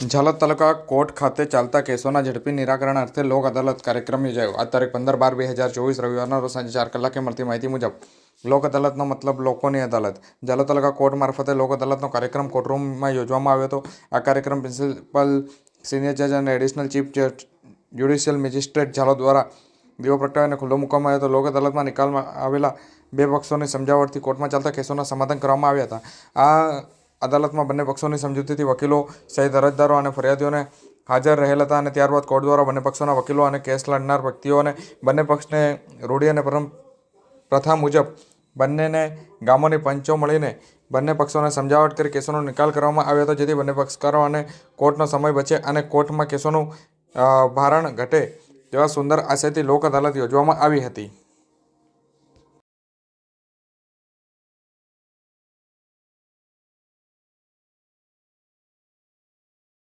ઝાલોદ તાલુકા court ખાતે ચાલતા કેસોના ઝડપી નિરાકરણ અર્થે લોક અદાલત કાર્યક્રમ યોજાયો. આ તારીખ પંદર બાર બે હજાર ચોવીસ રવિવારના રોજ સાંજે ચાર કલાકે મળતી માહિતી મુજબ લોક અદાલતનો મતલબ લોકોની અદાલત. ઝાલોદ તાલુકા કોર્ટ મારફતે લોક અદાલતનો કાર્યક્રમ કોર્ટરૂમમાં યોજવામાં આવ્યો હતો. આ કાર્યક્રમ પ્રિન્સિપલ, સિનિયર જજ અને additional chief judicial magistrate Zalod દ્વારા દીવો પ્રગટાવીને ખુલ્લો મૂકવામાં આવ્યો હતો. લોક અદાલતમાં નિકાલમાં આવેલા બે પક્ષોની સમજાવટથી કોર્ટમાં ચાલતા કેસોના સમાધાન કરવામાં આવ્યા હતા. આ અદાલતમાં બંને પક્ષોની સમજૂતીથી વકીલો સહિત અરજદારો અને ફરિયાદીઓને હાજર રહેલ હતા અને ત્યારબાદ કોર્ટ દ્વારા બંને પક્ષોના વકીલો અને કેસ લડનાર વ્યક્તિઓને બંને પક્ષને રૂઢિ અને પરમ પ્રથા મુજબ બંનેને ગામોની પંચો મળીને બંને પક્ષોને સમજાવટ કરી કેસોનો નિકાલ કરવામાં આવ્યો હતો, જેથી બંને પક્ષકારો અને કોર્ટનો સમય બચે અને કોર્ટમાં કેસોનું ભારણ ઘટે તેવા સુંદર આશયથી લોક અદાલત યોજવામાં આવી હતી.